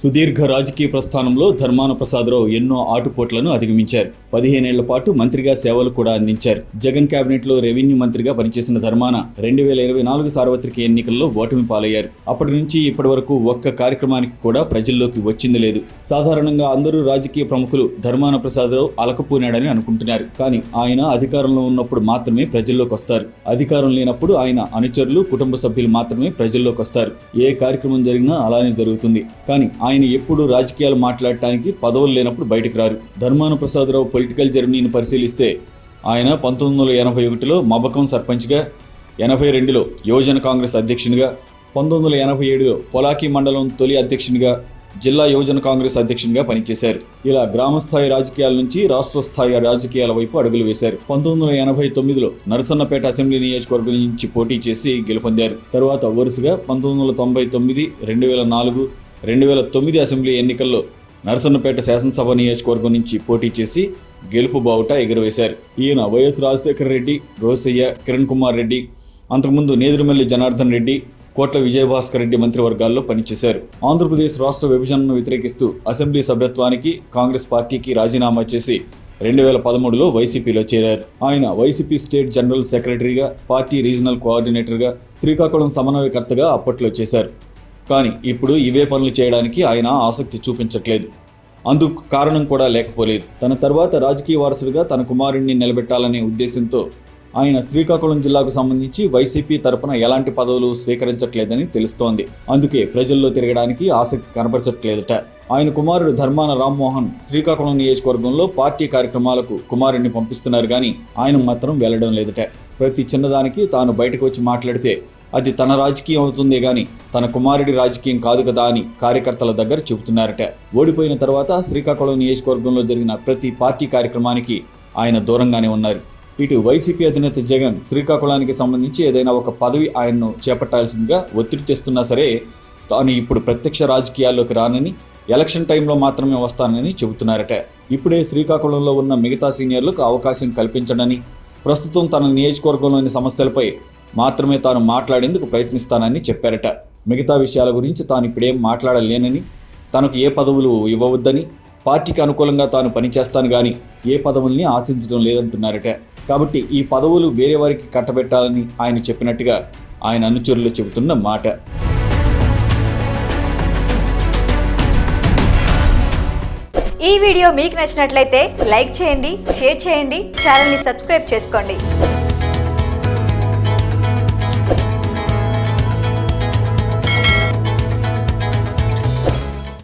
సుదీర్ఘ రాజకీయ ప్రస్థానంలో ధర్మాన ప్రసాదరావు ఎన్నో ఆటుపోట్లను అధిగమించారు. పదిహేనేళ్ళ పాటు మంత్రిగా సేవలు కూడా అందించారు. జగన్ కేబినెట్లో రెవెన్యూ మంత్రిగా పనిచేసిన ధర్మాన రెండు వేల ఇరవై నాలుగు సార్వత్రిక ఎన్నికల్లో ఓటమి పాలయ్యారు. అప్పటి నుంచి ఇప్పటి వరకు ఒక్క కార్యక్రమానికి కూడా ప్రజల్లోకి వచ్చింది లేదు. సాధారణంగా అందరూ రాజకీయ ప్రముఖులు ధర్మాన ప్రసాదరావు అలకపోనాడని అనుకుంటున్నారు. కానీ ఆయన అధికారంలో ఉన్నప్పుడు మాత్రమే ప్రజల్లోకి వస్తారు. అధికారం లేనప్పుడు ఆయన అనుచరులు కుటుంబ సభ్యులు మాత్రమే ప్రజల్లోకి వస్తారు. ఏ కార్యక్రమం జరిగినా అలానే జరుగుతుంది. కానీ ఆయన ఎప్పుడు రాజకీయాలు మాట్లాడటానికి పదవులు లేనప్పుడు బయటకు రారు. ధర్మాన ప్రసాదరావు పొలిటికల్ జర్నీని పరిశీలిస్తే ఆయన పంతొమ్మిది వందల ఎనభై ఒకటిలో మబకం సర్పంచ్గా ఎనభై రెండులో యువజన కాంగ్రెస్ అధ్యక్షునిగా పంతొమ్మిది వందల ఎనభై ఏడులో పొలాకి మండలం తొలి అధ్యక్షునిగా జిల్లా యువజన కాంగ్రెస్ అధ్యక్షునిగా పనిచేశారు. ఇలా గ్రామస్థాయి రాజకీయాల నుంచి రాష్ట్ర స్థాయి రాజకీయాల వైపు అడుగులు వేశారు. పంతొమ్మిది వందల ఎనభై తొమ్మిదిలో నరసన్నపేట అసెంబ్లీ నియోజకవర్గం నుంచి పోటీ చేసి గెలుపొందారు. తర్వాత వరుసగా పంతొమ్మిది వందల తొంభై తొమ్మిది రెండు వేల నాలుగు రెండు వేల తొమ్మిది అసెంబ్లీ ఎన్నికల్లో నరసన్నపేట శాసనసభ నియోజకవర్గం నుంచి పోటీ చేసి గెలుపు బావుట ఎగురవేశారు. ఈయన వైఎస్ రాజశేఖర రెడ్డి రోసయ్య కిరణ్ కుమార్ రెడ్డి అంతకుముందు నేదురుమల్లి జనార్దన్ రెడ్డి కోట్ల విజయభాస్కర్ రెడ్డి మంత్రివర్గాల్లో పనిచేశారు. ఆంధ్రప్రదేశ్ రాష్ట్ర విభజనను వ్యతిరేకిస్తూ అసెంబ్లీ సభ్యత్వానికి కాంగ్రెస్ పార్టీకి రాజీనామా చేసి రెండు వేల పదమూడులో వైసీపీలో చేరారు. ఆయన వైసీపీ స్టేట్ జనరల్ సెక్రటరీగా పార్టీ రీజనల్ కోఆర్డినేటర్గా శ్రీకాకుళం సమన్వయకర్తగా అప్పట్లో చేశారు. కానీ ఇప్పుడు ఇవే పనులు చేయడానికి ఆయన ఆసక్తి చూపించట్లేదు. అందుకు కారణం కూడా లేకపోలేదు. తన తర్వాత రాజకీయ వారసుడిగా తన కుమారుణ్ణి నిలబెట్టాలనే ఉద్దేశంతో ఆయన శ్రీకాకుళం జిల్లాకు సంబంధించి వైసీపీ తరపున ఎలాంటి పదవులు స్వీకరించట్లేదని తెలుస్తోంది. అందుకే ప్రజల్లో తిరగడానికి ఆసక్తి కనపరచట్లేదట. ఆయన కుమారుడు ధర్మాన రామ్మోహన్ శ్రీకాకుళం నియోజకవర్గంలో పార్టీ కార్యక్రమాలకు కుమారుడిని పంపిస్తున్నారు కానీ ఆయన మాత్రం వెళ్ళడం లేదట. ప్రతి చిన్నదానికి తాను బయటకు వచ్చి మాట్లాడితే అది తన రాజకీయం అవుతుందే గాని తన కుమారుడి రాజకీయం కాదు కదా అని కార్యకర్తల దగ్గర చెబుతున్నారట. ఓడిపోయిన తర్వాత శ్రీకాకుళం నియోజకవర్గంలో జరిగిన ప్రతి పార్టీ కార్యక్రమానికి ఆయన దూరంగానే ఉన్నారు. ఇటు వైసీపీ అధినేత జగన్ శ్రీకాకుళానికి సంబంధించి ఏదైనా ఒక పదవి ఆయన్ను చేపట్టాల్సిందిగా ఒత్తిడి తెస్తున్నా సరే తాను ఇప్పుడు ప్రత్యక్ష రాజకీయాల్లోకి రానని ఎలక్షన్ టైంలో మాత్రమే వస్తానని చెబుతున్నారట. ఇప్పుడే శ్రీకాకుళంలో ఉన్న మిగతా సీనియర్లకు అవకాశం కల్పించడని ప్రస్తుతం తన నియోజకవర్గంలోని సమస్యలపై మాత్రమే తాను మాట్లాడేందుకు ప్రయత్నిస్తానని చెప్పారట. మిగతా విషయాల గురించి తాను ఇప్పుడేం మాట్లాడలేనని తనకు ఏ పదవులు ఇవ్వవద్దని పార్టీకి అనుకూలంగా తాను పనిచేస్తాను కానీ ఏ పదవుల్ని ఆశించడం లేదంటున్నారట. కాబట్టి ఈ పదవులు వేరే వారికి కట్టబెట్టాలని ఆయన చెప్పినట్టుగా ఆయన అనుచరులు చెబుతున్న మాట. ఈ వీడియో మీకు నచ్చినట్లయితే లైక్ చేయండి షేర్ చేయండి ఛానల్ని సబ్స్క్రైబ్ చేసుకోండి.